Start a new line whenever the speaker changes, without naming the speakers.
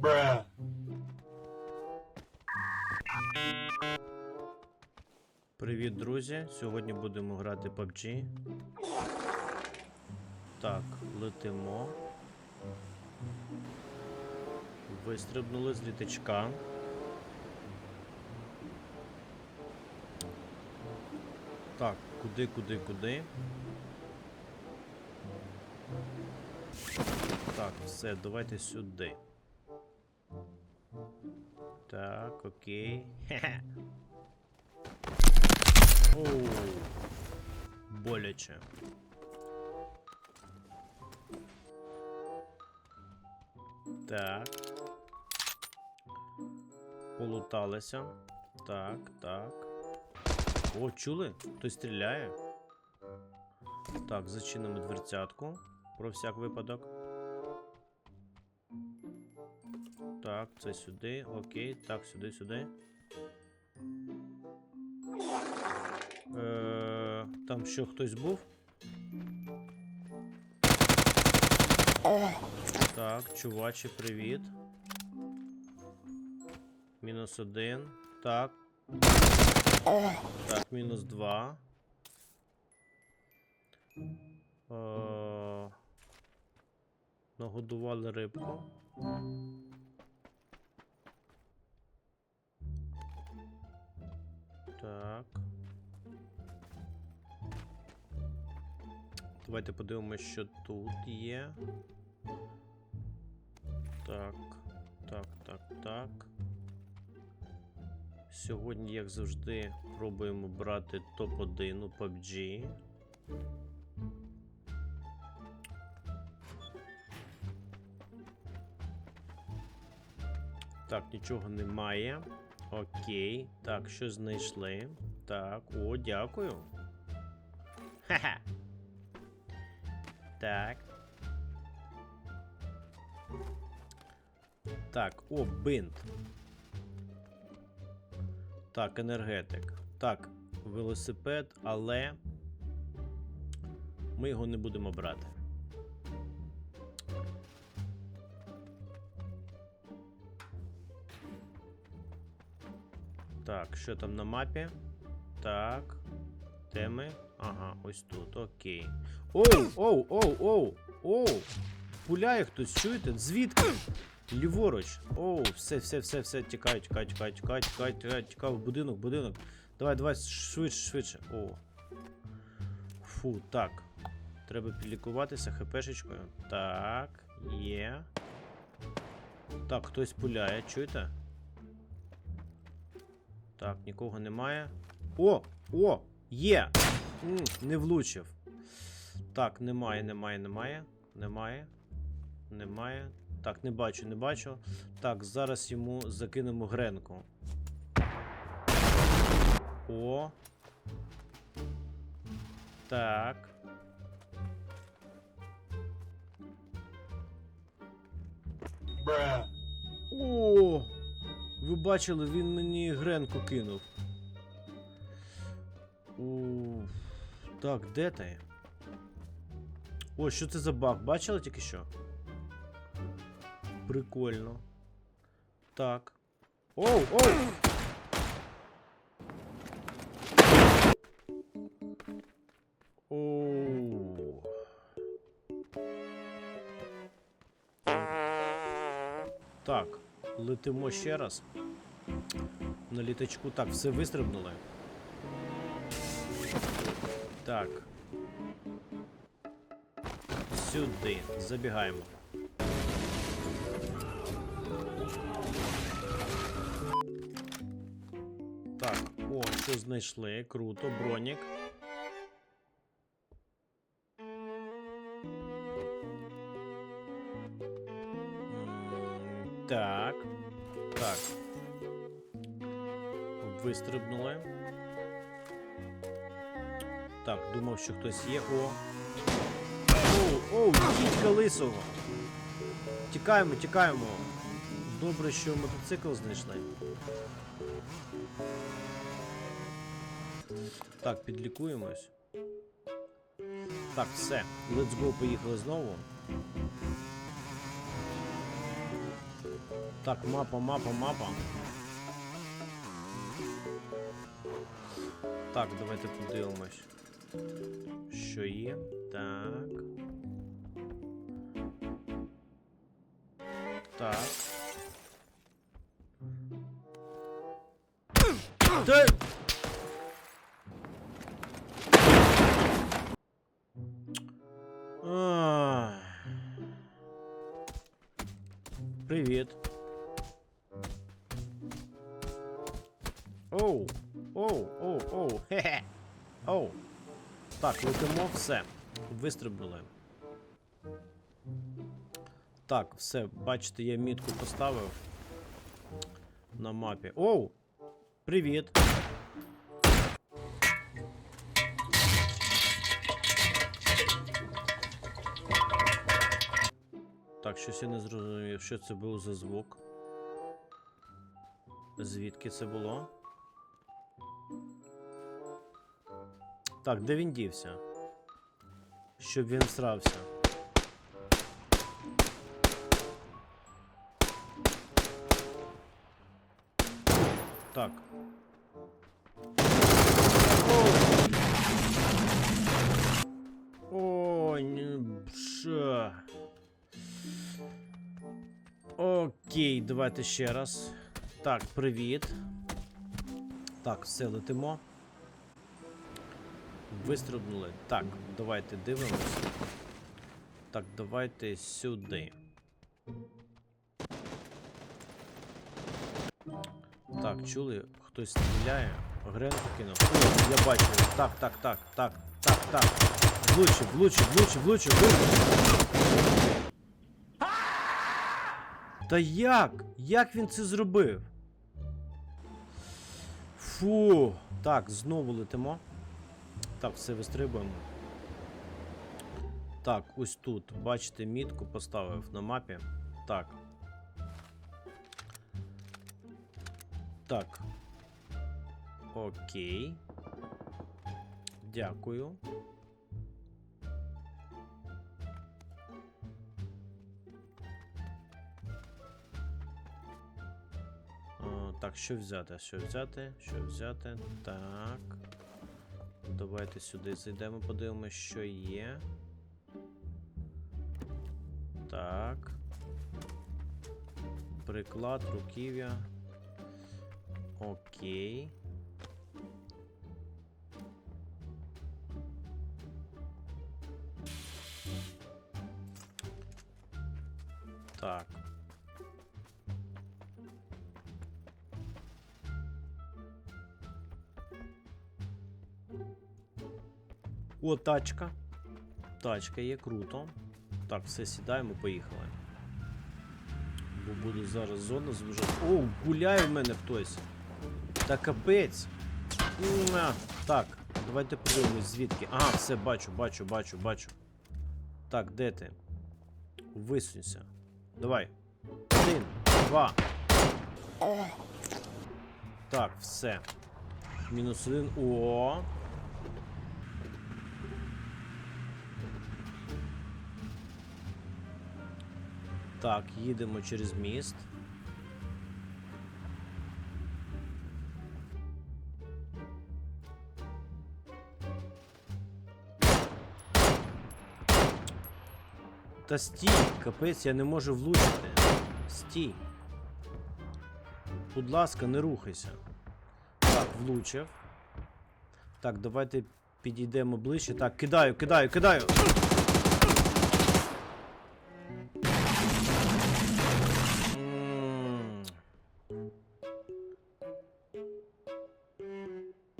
Bruh.
Привіт, друзі! Сьогодні будемо грати PUBG. Так, летимо. Вистрибнули з літачка. Так, куди, куди, куди? Так, все, давайте сюди. Так, окей. Оу. Боляче. Так. Полуталися. Так, так. О, чули? Хтось стріляє. Так, зачинимо дверцятку. Про всяк випадок. Так, це сюди. Окей, так, сюди, сюди. Е, там що хтось був? Так, чувачі, привіт. Мінус один. Так. Так, мінус два. Е, нагодували рибку. Давайте подивимося, що тут є. Так, так, так, так. Сьогодні, як завжди, пробуємо брати топ-1 у PUBG. Так, нічого немає. Окей. Так, що знайшли? Так, о, дякую. Ха-ха. Так. Так, о, бинт. Так, енергетик. Так, велосипед, але ми його не будемо брати. Так, що там на мапі? Так. Теми. Ага, ось тут. Окей. Оу, оу, оу, оу, оу. Пуляє хтось, чуєте? Звідки? Ліворуч. Оу, все, все, все, все. Тікай, тікай, тікай, тікай, тікай, тікай, тікай, будинок, будинок. Давай, давай, швидше, швидше. О. Фу, так. Треба підлікуватися хпшечкою. Так, є. Так, хтось пуляє, чуєте? Так, нікого немає. О! О! Є! М, не влучив. Так, немає, немає, немає. Немає. Немає. Так, не бачу, не бачу. Так, зараз йому закинемо гренку. О. Так.
Bruh.
О! Ви бачили, він мені гренку кинув. У... Так, де ти? О, що це за баг? Бачили тільки що? Прикольно. Так. Оу, оу! Оу. Так, летимо ще раз. На літачку так, все вистрибнули. Так. Сюди. Забігаємо. Так, о, що знайшли? Круто, бронік. Так. Так. Вистрибнули. Так, думав, що хтось є. О. Оу, оу, дідька лисого. Тікаємо, тікаємо. Добре, що мотоцикл знайшли. Так, підлікуємось. Так, все. Let's go, поїхали знову. Так, мапа, мапа, мапа. Так, давайте подивимось. Що є? Так. Так. Та... Ах. Привіт. Оу, оу, оу, оу, хе-хе. Оу. Так, летимо, все. Вистрибнули. Так, все, бачите, я мітку поставив на мапі. Оу! Привіт! Так, щось я не зрозумів, що це був за звук. Звідки це було? Так, де він дівся? Щоб він всрався. Так. О, не бша. Окей, давайте ще раз. Так, привіт. Так, все летимо. Вистрибнули. Так, давайте дивимось. Так, давайте сюди. Так, чули, хтось стріляє. Гренку кинув. О, я бачу. Так, так, так, так, так, так. Влучив, влучив, влучив, влучив, влучив. Та як? Як він це зробив? Фу. Так, знову летимо. Так, все вистрибуємо. Так, ось тут. Бачите, мітку поставив на мапі. Так. Так. Окей. Дякую. А, так, що взяти? Що взяти? Що взяти? Так. Давайте сюди зайдемо, подивимося, що є. Так. Приклад, руків'я. Окей. Так. О, тачка. Тачка є, круто. Так, все, сідаємо, поїхали. Бо буде зараз зона звужати. О, гуляє в мене хтось. Та капець. Так, давайте подивимось звідки. Ага, все, бачу, бачу, бачу, бачу. Так, де ти? Висунься. Давай. Один, два. Так, все. Мінус один. О. Так, їдемо через міст. Та стій, капець, я не можу влучити. Стій. Будь ласка, не рухайся. Так, влучив. Так, давайте підійдемо ближче. Так, кидаю, кидаю, кидаю.